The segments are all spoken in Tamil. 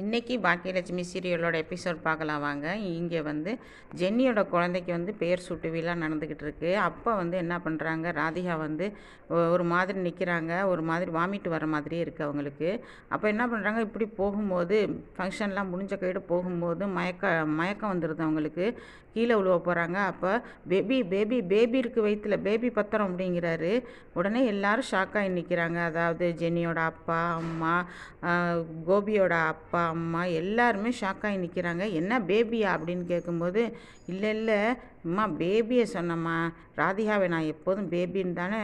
இன்றைக்கி பாக்கியலட்சுமி சீரியலோட எபிசோட் பார்க்கலாம் வாங்க. இங்கே வந்து ஜென்னியோட குழந்தைக்கு வந்து பேர் சுட்டு விழா நடந்துக்கிட்டு இருக்கு. அப்போ வந்து என்ன பண்ணுறாங்க ராதிகா வந்து ஒரு மாதிரி நிற்கிறாங்க ஒரு மாதிரி வாமிட்டு வர மாதிரியே இருக்குது அவங்களுக்கு. அப்போ என்ன பண்ணுறாங்க இப்படி போகும்போது ஃபங்க்ஷன்லாம் முடிஞ்ச கைடு போகும்போது மயக்க மயக்கம் வந்துடுது அவங்களுக்கு. கீழே விழுவ போகிறாங்க அப்போ பேபி பேபி பேபி இருக்கு வயிற்றில் பேபி பத்திரம் அப்படிங்கிறாரு. உடனே எல்லாரும் ஷாக்காகி நிற்கிறாங்க அதாவது ஜென்னியோட அப்பா அம்மா கோபியோட அப்பா அம்மா எல்லாருமே ஷாக்காகி நிற்கிறாங்க என்ன பேபியா அப்படின்னு கேட்கும்போது இல்லை இல்லை அம்மா பேபியை சொன்னம்மா. ராதிகாவை நான் எப்போதும் பேபின்னு தானே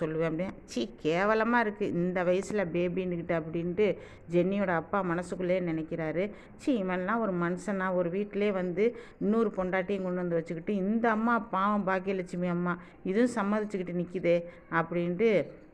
சொல்லுவேன். அப்படின்னு சி கேவலமாக இருக்குது இந்த வயசில் பேபின்னுக்கிட்ட அப்படின்ட்டு ஜென்னியோட அப்பா மனசுக்குள்ளே நினைக்கிறாரு. சி இவன்லாம் ஒரு மனுஷனா? ஒரு வீட்டிலே வந்து இன்னொரு பொண்டாட்டியும் கொண்டு வந்து வச்சுக்கிட்டு இந்த அம்மா பாவம் பாக்கியலட்சுமி அம்மா. இதுவும் சம்மதிச்சுக்கிட்டு நிற்கிதே அப்படின்ட்டு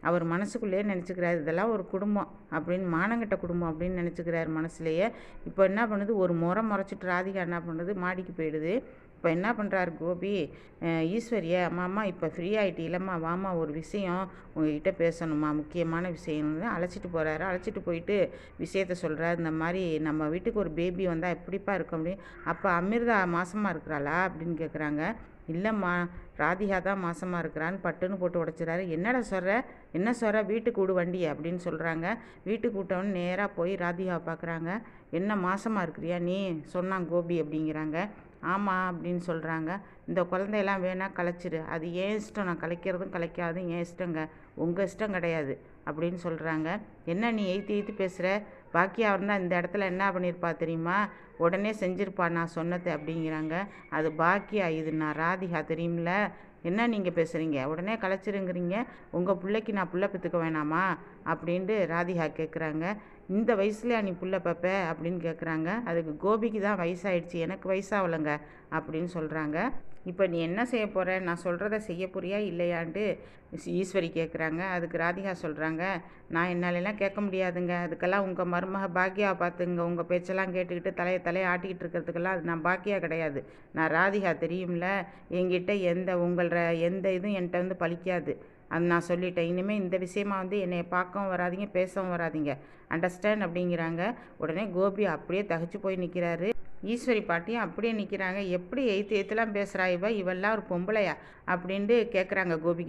அவர் மனசுக்குள்ளேயே நினச்சிக்கிறாரு இதெல்லாம் ஒரு குடும்பம் அப்படின்னு மானங்கட்ட குடும்பம் அப்படின்னு நினச்சிக்கிறாரு மனசுலேயே. இப்போ என்ன பண்ணுது? ஒரு முறை முறைச்சிட்டு ராதிகா என்ன பண்ணுது? மாடிக்கு போயிடுது. இப்போ என்ன பண்ணுறாரு கோபி? ஈஸ்வரிய ஈஸ்வரியா அம்மாம்மா இப்போ ஃப்ரீ இல்லைம்மா வாமா ஒரு விஷயம் உங்ககிட்ட பேசணுமா முக்கியமான விஷயம்னு அழைச்சிட்டு போகிறாரு அழைச்சிட்டு போயிட்டு விஷயத்த சொல்கிறாரு இந்த மாதிரி நம்ம வீட்டுக்கு ஒரு பேபி வந்தால் எப்படிப்பா இருக்க முடியும்? அப்போ அமிர்தா மாசமாக இருக்கிறாளா அப்படின்னு கேட்குறாங்க இல்லைம்மா ராதிகா தான் மாசமாக இருக்கிறான்னு பட்டுன்னு போட்டு உடச்சிறாரு. என்னடா சொல்கிற என்ன சொல்கிற வீட்டுக்கு விடு வண்டி அப்படின்னு சொல்கிறாங்க வீட்டுக்கு விட்டவொன்னு நேராக போய் ராதிகாவை பார்க்குறாங்க என்ன மாசமாக இருக்கிறியா நீ? சொன்னான் கோபி அப்படிங்கிறாங்க. ஆமாம் அப்படின்னு சொல்கிறாங்க இந்த குழந்தையெல்லாம் வேணால் கலைச்சிரு. அது ஏன் இஷ்டம்? நான் கலைக்கிறதும் கலைக்காதும் ஏன் இஷ்டங்க? உங்கள் இஷ்டம் கிடையாது அப்படின்னு சொல்கிறாங்க என்ன நீ எய்த்து எய்த்து பேசுகிற பாக்கியா இருந்தால் இந்த இடத்துல என்ன பண்ணியிருப்பா தெரியுமா? உடனே செஞ்சுருப்பா நான் சொன்னது அப்படிங்கிறாங்க. அது பாக்கியா இது நான் ராதிகா தெரியும்ல? என்ன நீங்கள் பேசுகிறீங்க உடனே கலைச்சிருங்கிறீங்க. உங்கள் பிள்ளைக்கு நான் பிள்ளை பெற்றுக்க வேணாமா? அப்படின்ட்டு ராதிகா கேட்குறாங்க இந்த வயசுல நீ புள்ள பார்ப்ப அப்படின்னு கேட்குறாங்க அதுக்கு கோபிக்கு தான் வயசாயிடுச்சு. எனக்கு வயசாகலைங்க அப்படின்னு சொல்கிறாங்க இப்போ நீ என்ன செய்ய போகிற நான் சொல்கிறத செய்ய போறியா இல்லையான்ட்டு ஈஸ்வரி கேட்குறாங்க அதுக்கு ராதிகா சொல்கிறாங்க நான் என்னாலெல்லாம் கேட்க முடியாதுங்க. அதுக்கெல்லாம் உங்கள் மருமக பாக்கியா பார்த்துங்க உங்கள் பேச்செல்லாம் கேட்டுக்கிட்டு தலையை தலையை ஆட்டிக்கிட்டு இருக்கிறதுக்கெல்லாம் அது நான் பாக்கியா கிடையாது. நான் ராதிகா தெரியும்ல என்கிட்ட எந்த உங்கள எந்த இதுவும் என்கிட்ட வந்து பலிக்காது அது நான் சொல்லிட்டேன். இனிமேல் இந்த விஷயமா வந்து என்னை பார்க்கவும் வராதீங்க பேசவும் வராதீங்க. அண்டர்ஸ்டாண்ட் அப்படிங்கிறாங்க. உடனே கோபி அப்படியே தகச்சு போய் நிற்கிறாரு ஈஸ்வரி பாட்டியும் அப்படியே நிற்கிறாங்க எப்படி எய்த்து எய்த்துலாம் பேசுகிறா இவ? இவெல்லாம் ஒரு பொம்பளையா? அப்படின்ட்டு கேட்குறாங்க கோபிக்கு